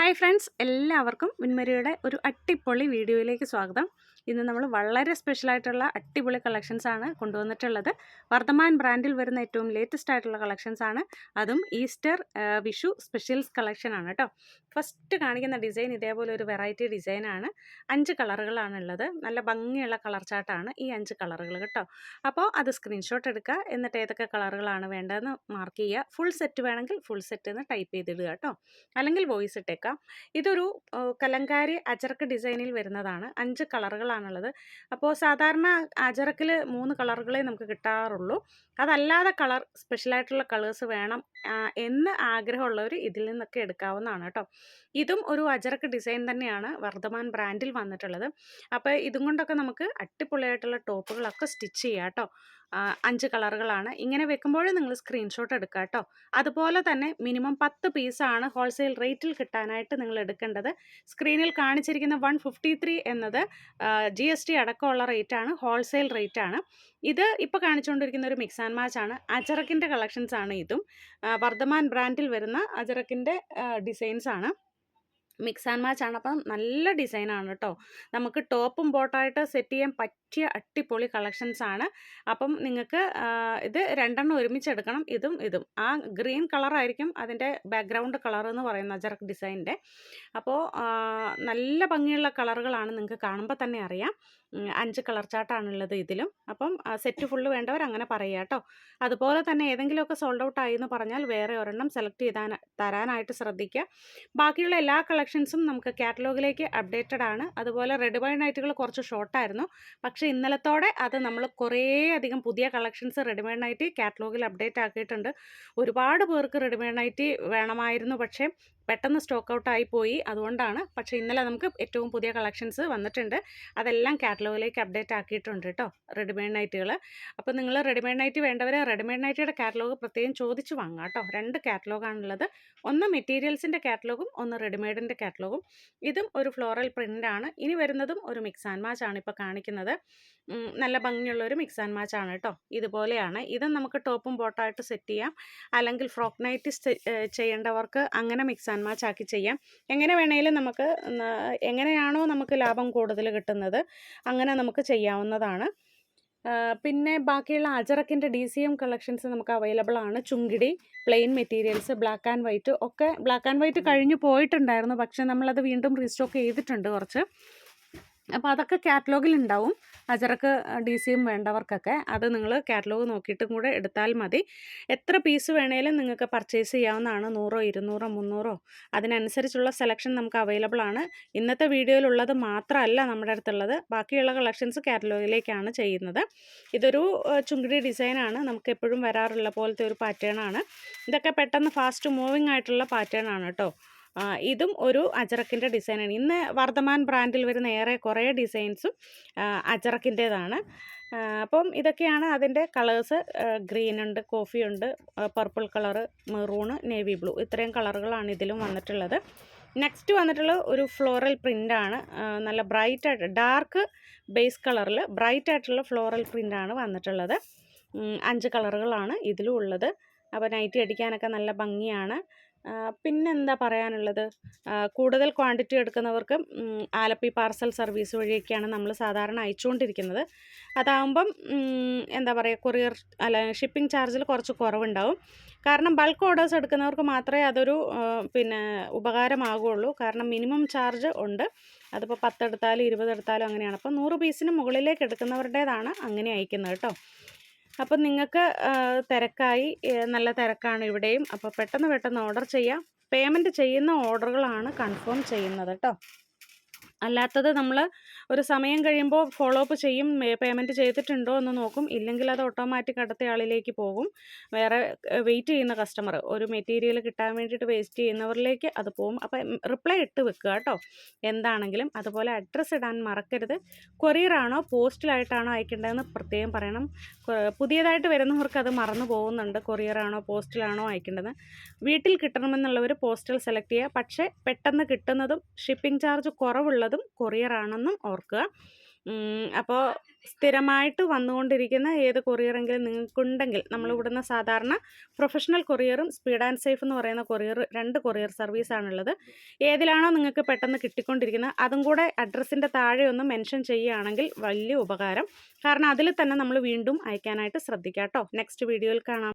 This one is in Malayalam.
ഹായ് ഫ്രണ്ട്സ് എല്ലാവർക്കും വിൻമരിയുടെ ഒരു അട്ടിപ്പൊളി വീഡിയോയിലേക്ക് സ്വാഗതം. ഇന്ന് നമ്മൾ വളരെ സ്പെഷ്യലായിട്ടുള്ള അടിപൊളി കളക്ഷൻസ് ആണ് കൊണ്ടുവന്നിട്ടുള്ളത്. വർദ്ധമാൻ ബ്രാൻഡിൽ വരുന്ന ഏറ്റവും ലേറ്റസ്റ്റ് ആയിട്ടുള്ള കളക്ഷൻസ് ആണ്. അതും ഈസ്റ്റർ വിഷു സ്പെഷ്യൽസ് കളക്ഷനാണ് കേട്ടോ. ഫസ്റ്റ് കാണിക്കുന്ന ഡിസൈൻ ഇതേപോലെ ഒരു വെറൈറ്റി ഡിസൈനാണ് അഞ്ച് കളറുകളാണുള്ളത് നല്ല ഭംഗിയുള്ള കളർ ചാർട്ടാണ് ഈ അഞ്ച് കളറുകൾ കേട്ടോ. അപ്പോൾ അത് സ്ക്രീൻഷോട്ട് എടുക്കുക. എന്നിട്ട് ഏതൊക്കെ കളറുകളാണ് വേണ്ടതെന്ന് മാർക്ക് ചെയ്യുക. ഫുൾ സെറ്റ് വേണമെങ്കിൽ ഫുൾ സെറ്റ് എന്ന് ടൈപ്പ് ചെയ്തിടുക കേട്ടോ. അല്ലെങ്കിൽ വോയിസ് ഇട്ടേക്കാം. ഇതൊരു കലങ്കാരി അജർക്ക് ഡിസൈനിൽ വരുന്നതാണ്. അഞ്ച് കളറുകളാണുള്ളത് അപ്പോൾ സാധാരണ അജറക്കിൽ മൂന്ന് കളറുകളെ നമുക്ക് കിട്ടാറുള്ളൂ. അതല്ലാതെ കളർ സ്പെഷ്യലായിട്ടുള്ള കളേഴ്സ് വേണം എന്ന് ആഗ്രഹമുള്ളവർ ഇതിൽ നിന്നൊക്കെ എടുക്കാവുന്നതാണ് കേട്ടോ. ഇതും ഒരു അജറക്ക് ഡിസൈൻ തന്നെയാണ് വർദ്ധമാൻ ബ്രാൻഡിൽ വന്നിട്ടുള്ളത്. അപ്പോൾ ഇതും കൊണ്ടൊക്കെ നമുക്ക് അടിപൊളിയായിട്ടുള്ള ടോപ്പുകളൊക്കെ സ്റ്റിച്ച് ചെയ്യാം കേട്ടോ. അഞ്ച് കളറുകളാണ്. ഇങ്ങനെ വെക്കുമ്പോഴേ നിങ്ങൾ സ്ക്രീൻഷോട്ട് എടുക്കുക കേട്ടോ. അതുപോലെ തന്നെ മിനിമം പത്ത് പീസാണ് ഹോൾസെയിൽ റേറ്റിൽ കിട്ടാനായിട്ട് നിങ്ങൾ എടുക്കേണ്ടത്. സ്ക്രീനിൽ കാണിച്ചിരിക്കുന്ന വൺ ഫിഫ്റ്റി ത്രീ എന്നത് ജി എസ് ടി അടക്കമുള്ള റേറ്റാണ് ഹോൾസെയിൽ റേറ്റാണ് ഇത് ഇപ്പോൾ കാണിച്ചുകൊണ്ടിരിക്കുന്ന ഒരു മിക്സ് ആൻഡ് മാച്ച് ആണ്. അജറക്കിന്റെ കളക്ഷൻസ് ആണ് ഇതും. വർദ്ധമാൻ ബ്രാൻഡിൽ വരുന്ന അജറക്കിന്റെ ഡിസൈൻസ് ആണ്. മിക്സ് ആൻഡ് മാച്ച് ആണ് അപ്പം നല്ല ഡിസൈനാണ് കേട്ടോ നമുക്ക് ടോപ്പും ബോട്ടായിട്ട് സെറ്റ് ചെയ്യാൻ പറ്റിയ അടിപൊളി കളക്ഷൻസ് ആണ്. അപ്പം നിങ്ങൾക്ക് ഇത് രണ്ടെണ്ണം ഒരുമിച്ച് എടുക്കണം ഇതും ഇതും. ആ ഗ്രീൻ കളറായിരിക്കും അതിന്റെ ബാക്ക്ഗ്രൗണ്ട് കളർ എന്ന് പറയുന്ന അജറക് ഡിസൈനിന്റെ. അപ്പോൾ നല്ല ഭംഗിയുള്ള കളറുകളാണ് നിങ്ങൾക്ക് കാണുമ്പോൾ തന്നെ അറിയാം. അഞ്ച് കളർ ചാർട്ടാണുള്ളത് ഇതിലും. അപ്പം സെറ്റ് ഫുള്ള് വേണ്ടവർ അങ്ങനെ പറയുക കേട്ടോ അതുപോലെ തന്നെ ഏതെങ്കിലുമൊക്കെ സോൾഡ് ഔട്ട് ആയി എന്ന് പറഞ്ഞാൽ വേറെ ഒരെണ്ണം സെലക്ട് ചെയ്താൻ തരാനായിട്ട് ശ്രദ്ധിക്കുക. ബാക്കിയുള്ള എല്ലാ കളക്ഷൻസും നമുക്ക് കാറ്റലോഗിലേക്ക് അപ്ഡേറ്റഡ് ആണ്. അതുപോലെ റെഡ് ബൈ നൈറ്റുകൾ കുറച്ച് ഷോർട്ടായിരുന്നു പക്ഷേ ഇന്നലത്തോടെ അത് നമ്മൾ കുറേ അധികം പുതിയ കളക്ഷൻസ് റെഡിമെയ്ഡ് നൈറ്റി കാറ്റലോഗിൽ അപ്ഡേറ്റ് ആക്കിയിട്ടുണ്ട്. ഒരുപാട് പേർക്ക് റെഡിമെയ്ഡ് നൈറ്റി വേണമായിരുന്നു. പക്ഷേ പെട്ടെന്ന് സ്റ്റോക്ക് ഔട്ടായി പോയി അതുകൊണ്ടാണ്. പക്ഷേ ഇന്നലെ നമുക്ക് ഏറ്റവും പുതിയ കളക്ഷൻസ് വന്നിട്ടുണ്ട്. അതെല്ലാം കാറ്റലോഗിലേക്ക് അപ്ഡേറ്റ് ആക്കിയിട്ടുണ്ട് കേട്ടോ റെഡിമെയ്ഡ് നൈറ്റുകൾ അപ്പോൾ നിങ്ങൾ റെഡിമെയ്ഡ് നൈറ്റ് വേണ്ടവർ റെഡിമെയ്ഡ് നൈറ്റിയുടെ കാറ്റലോഗ് പ്രത്യേകം ചോദിച്ച് വാങ്ങാം കേട്ടോ. രണ്ട് കാറ്റലോഗാണുള്ളത് ഒന്ന് മെറ്റീരിയൽസിന്റെ കാറ്റലോഗും ഒന്ന് റെഡിമെയ്ഡിന്റെ കാറ്റലോഗും ഇതും ഒരു ഫ്ലോറൽ പ്രിന്റാണ് ഇനി വരുന്നതും ഒരു മിക്സ് ആൻഡ് മാച്ച് ആണ് ഇപ്പോൾ കാണിക്കുന്നത്. നല്ല ഭംഗിയുള്ള ഒരു മിക്സ് ആൻഡ് മാച്ച് ആണ് കേട്ടോ. ഇതുപോലെയാണ്. ഇതും നമുക്ക് ടോപ്പും ബോട്ടായിട്ട് സെറ്റ് ചെയ്യാം. അല്ലെങ്കിൽ ഫ്രോക്ക് നൈറ്റ് ചെയ്യേണ്ടവർക്ക് അങ്ങനെ മിക്സ് ആൻഡ് മാച്ച് ആക്കി ചെയ്യാം. എങ്ങനെ വേണേലും നമുക്ക് എങ്ങനെയാണോ നമുക്ക് ലാഭം കൂടുതൽ കിട്ടുന്നത് അങ്ങനെ നമുക്ക് ചെയ്യാവുന്നതാണ്. പിന്നെ ബാക്കിയുള്ള അജറക്കിന്റെ ഡി സി എം കളക്ഷൻസ് നമുക്ക് അവൈലബിൾ ആണ്. Chungidi plain materials black and white ഒക്കെ ബ്ലാക്ക് ആൻഡ് വൈറ്റ് കഴിഞ്ഞു പോയിട്ടുണ്ടായിരുന്നു. പക്ഷേ നമ്മളത് വീണ്ടും റീസ്റ്റോക്ക് ചെയ്തിട്ടുണ്ട് കുറച്ച്. അപ്പോൾ അതൊക്കെ കാറ്റലോഗിൽ ഉണ്ടാവും അജറക്ക് ഡി സിയും വേണ്ടവർക്കൊക്കെ. അത് നിങ്ങൾ കാറ്റലോഗ് നോക്കിയിട്ടും കൂടെ എടുത്താൽ മതി. എത്ര പീസ് വേണേലും നിങ്ങൾക്ക് പർച്ചേസ് ചെയ്യാവുന്നതാണ്. നൂറോ ഇരുന്നൂറോ മുന്നൂറോ. അതിനനുസരിച്ചുള്ള സെലക്ഷൻ നമുക്ക് അവൈലബിൾ ആണ്. ഇന്നത്തെ വീഡിയോയിലുള്ളത് മാത്രമല്ല നമ്മുടെ അടുത്തുള്ളത്. ബാക്കിയുള്ള കളക്ഷൻസ് കാറ്റലോഗിലേക്കാണ് ചെയ്യുന്നത്. ഇതൊരു ചുങ്കിടി ഡിസൈനാണ് നമുക്ക് എപ്പോഴും വരാറുള്ള പോലത്തെ ഒരു പാറ്റേൺ ആണ്. ഇതൊക്കെ പെട്ടെന്ന് ഫാസ്റ്റ് മൂവിങ് ആയിട്ടുള്ള പാറ്റേൺ ആണ് കേട്ടോ ഇതും ഒരു അജറക്കിന്റെ ഡിസൈനാണ്. ഇന്ന് വർദ്ധമാൻ ബ്രാൻഡിൽ വരുന്ന ഏറെ കുറേ ഡിസൈൻസും അജറക്കിന്റേതാണ് അപ്പം ഇതൊക്കെയാണ് അതിന്റെ കളേഴ്സ്. ഗ്രീൻ ഉണ്ട് കോഫി ഉണ്ട് purple colour maroon navy blue. ഇത്രയും കളറുകളാണ് ഇതിലും വന്നിട്ടുള്ളത്. നെക്സ്റ്റ് വന്നിട്ടുള്ള ഒരു ഫ്ലോറൽ പ്രിന്റാണ്. നല്ല ബ്രൈറ്റ് ആയിട്ട് ഡാർക്ക് ബേസ് കളറിൽ ബ്രൈറ്റ് ആയിട്ടുള്ള ഫ്ലോറൽ പ്രിന്റാണ് വന്നിട്ടുള്ളത്. അഞ്ച് കളറുകളാണ് ഇതിലും ഉള്ളത്. അപ്പോൾ നൈറ്റി അടിക്കാനൊക്കെ നല്ല ഭംഗിയാണ്. പിന്നെന്താ പറയാനുള്ളത്? കൂടുതൽ ക്വാണ്ടിറ്റി എടുക്കുന്നവർക്ക് ആലപ്പി പാർസൽ സർവീസ് വഴിയൊക്കെയാണ് നമ്മൾ സാധാരണ അയച്ചുകൊണ്ടിരിക്കുന്നത്. അതാകുമ്പം എന്താ പറയുക കൊറിയർ അല്ല ഷിപ്പിംഗ് ചാർജിൽ കുറച്ച് കുറവുണ്ടാവും. കാരണം ബൾക്ക് ഓർഡേഴ്സ് എടുക്കുന്നവർക്ക് മാത്രമേ അതൊരു പിന്നെ ഉപകാരമാകുള്ളൂ കാരണം മിനിമം ചാർജ് ഉണ്ട്. അതിപ്പോൾ പത്തെടുത്താലും ഇരുപതെടുത്താലും അങ്ങനെയാണ്. അപ്പോൾ നൂറ് പീസിന് മുകളിലേക്ക് എടുക്കുന്നവരുടേതാണ് അങ്ങനെ അയക്കുന്നത് കേട്ടോ. അപ്പം നിങ്ങൾക്ക് തിരക്കായി നല്ല തിരക്കാണ് ഇവിടെയും. അപ്പോൾ പെട്ടെന്ന് പെട്ടെന്ന് ഓർഡർ ചെയ്യാം. പേയ്മെന്റ് ചെയ്യുന്ന ഓർഡറുകളാണ് കൺഫേം ചെയ്യുന്നത് കേട്ടോ അല്ലാത്തത് നമ്മൾ ഒരു സമയം കഴിയുമ്പോൾ ഫോളോ അപ്പ് ചെയ്യും പേയ്മെന്റ് ചെയ്തിട്ടുണ്ടോ എന്ന് നോക്കും. ഇല്ലെങ്കിൽ അത് ഓട്ടോമാറ്റിക് അടുത്ത ആളിലേക്ക് പോകും. വേറെ വെയിറ്റ് ചെയ്യുന്ന കസ്റ്റമർ ഒരു മെറ്റീരിയൽ കിട്ടാൻ വേണ്ടിയിട്ട് വേസ്റ്റ് ചെയ്യുന്നവരിലേക്ക് അത് പോകും. അപ്പം റിപ്ലൈ ഇട്ട് വെക്കുക കേട്ടോ. എന്താണെങ്കിലും അതുപോലെ അഡ്രസ്സ് ഇടാൻ മറക്കരുത്. കൊറിയറാണോ പോസ്റ്റിലായിട്ടാണോ അയക്കേണ്ടതെന്ന് പ്രത്യേകം പറയണം. പുതിയതായിട്ട് വരുന്നവർക്ക് അത് മറന്നു പോകുന്നുണ്ട്. കൊറിയറാണോ പോസ്റ്റിലാണോ അയക്കേണ്ടത് വീട്ടിൽ കിട്ടണമെന്നുള്ളവർ പോസ്റ്റൽ സെലക്ട് ചെയ്യുക. പക്ഷേ പെട്ടെന്ന് കിട്ടുന്നതും ഷിപ്പിംഗ് ചാർജ് കുറവുള്ളതും കൊറിയറാണെന്നും ഓർക്കുക അപ്പോൾ സ്ഥിരമായിട്ട് വന്നുകൊണ്ടിരിക്കുന്ന ഏത് കൊറിയറെങ്കിലും നിങ്ങൾക്കുണ്ടെങ്കിൽ നമ്മൾ ഇവിടുന്ന് സാധാരണ പ്രൊഫഷണൽ കൊറിയറും സ്പീഡ് ആൻഡ് സേഫ് എന്ന് പറയുന്ന കൊറിയർ രണ്ട് കൊറിയർ സർവീസാണുള്ളത് ഏതിലാണോ നിങ്ങൾക്ക് പെട്ടെന്ന് കിട്ടിക്കൊണ്ടിരിക്കുന്നത് അതും കൂടെ അഡ്രസ്സിന്റെ താഴെ ഒന്ന് മെൻഷൻ ചെയ്യുകയാണെങ്കിൽ വലിയ ഉപകാരം. കാരണം അതിൽ തന്നെ നമ്മൾ വീണ്ടും അയക്കാനായിട്ട് ശ്രദ്ധിക്കാം കേട്ടോ. നെക്സ്റ്റ് വീഡിയോയിൽ കാണാം.